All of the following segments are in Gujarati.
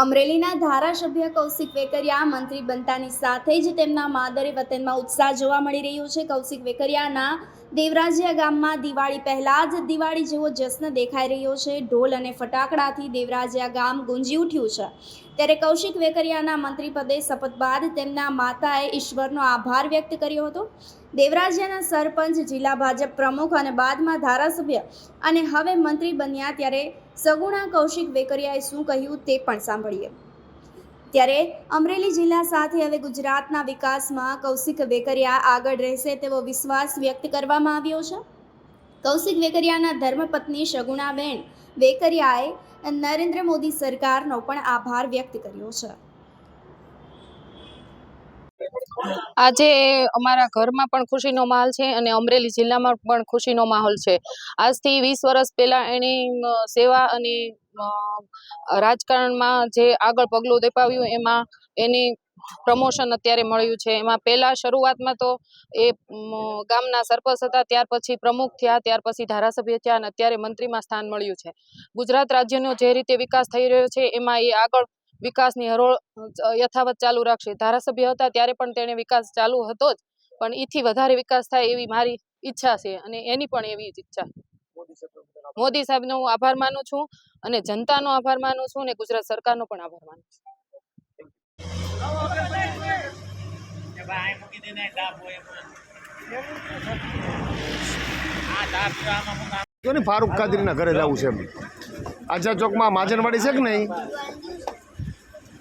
અમરેલીના ધારાસભ્ય કૌશિક વેકરિયા મંત્રી બનતાની સાથે જ તેમના માદરે વતનમાં ઉત્સાહ જોવા મળી રહ્યો છે. કૌશિક વેકરિયાના દેવરાજિયા ગામમાં દિવાળી પહેલા જ દિવાળી જેવો જશ્ન દેખાઈ રહ્યો છે. ઢોલ અને ફટાકડાથી દેવરાજિયા ગામ ગુંજી ઉઠ્યું છે. ત્યારે કૌશિક વેકરિયાના મંત્રી પદે શપથ બાદ તેમના માતાએ ઈશ્વરનો આભાર વ્યક્ત કર્યો હતો. દેવરાજિયાના સરપંચ, જિલ્લા ભાજપ પ્રમુખ અને બાદમાં ધારાસભ્ય અને હવે મંત્રી બન્યા ત્યારે સગુણા કૌશિક વેકરિયાએ શું કહ્યું તે પણ સાંભળીએ. ત્યારે અમરેલી જિલ્લા સાથે હવે ગુજરાતના વિકાસમાં કૌશિક વેકરિયા આગળ રહેશે તેવો વિશ્વાસ વ્યક્ત કરવામાં આવ્યો છે. કૌશિક વેકરિયાના ધર્મપત્ની શગુણાબેન વેકરિયાએ નરેન્દ્ર મોદી સરકારનો પણ આભાર વ્યક્ત કર્યો છે. આજે અમારા ઘરમાં પણ ખુશીનો માહોલ છે અને અમરેલી જિલ્લામાં પણ ખુશીનો માહોલ છે. આજથી વીસ વર્ષ પહેલા એની સેવા અને રાજકારણમાં જે આગળ પગલું દેપાવ્યું એમાં એની પ્રમોશન અત્યારે મળ્યું છે. એમાં પહેલા શરૂઆતમાં તો એ ગામના સરપંચ હતા, ત્યાર પછી પ્રમુખ થયા, ત્યાર પછી ધારાસભ્ય થયા અને અત્યારે મંત્રીમાં સ્થાન મળ્યું છે. ગુજરાત રાજ્યનો જે રીતે વિકાસ થઈ રહ્યો છે એમાં એ આગળ વિકાસની હરોળ યથાવત ચાલુ રાખશે. ધારાસભ્ય હતા ત્યારે પણ તેણે વિકાસ ચાલુ હતો જ પણ એથી વધારે વિકાસ થાય એવી મારી ઈચ્છા છે અને એની પણ એવી જ ઈચ્છા. મોદી સાહેબનો હું આભાર માનું છું અને જનતાનો આભાર માનું છું અને ગુજરાત સરકારનો પણ આભાર માનું છું. ફારૂક કાદરીના ઘરે જવું છે આઝાદ ચોકમાં માજનવાડી છે કે નહીં?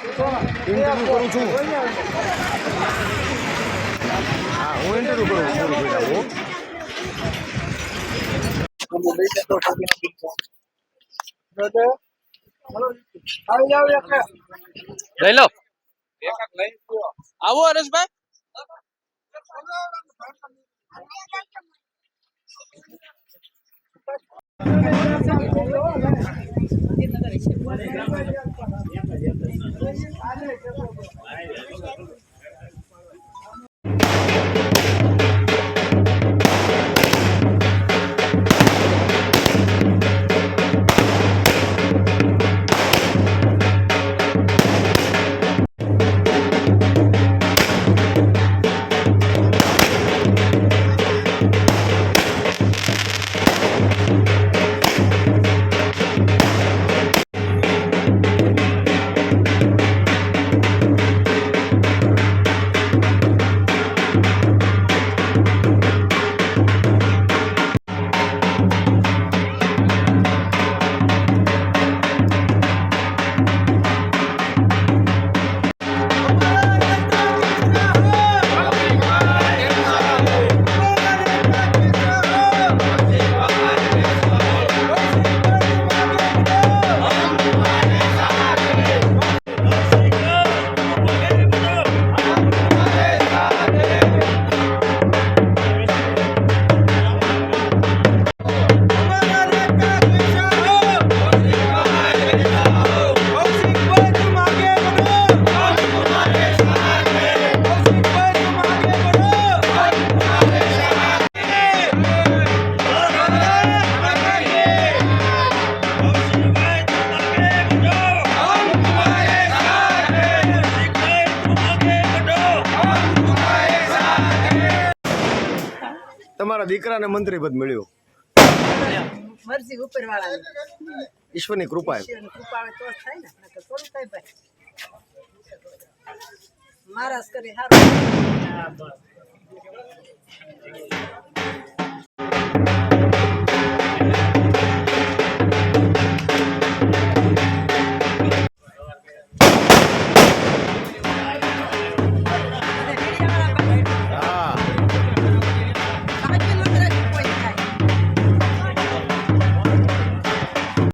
ઇન્ટરવ્યુ કરું છું. હા હું ઇન્ટરવ્યુ કરું છું લઈ લો. આવો હરેશભાઈ. 俺哎呀 તમારા દીકરાને મંત્રી પદ મળ્યું. મરજી ઉપર ઈશ્વરની કૃપા. કૃપા તો થાય ને. થોડું થાય ભાઈ. મહારાજ કરે સારું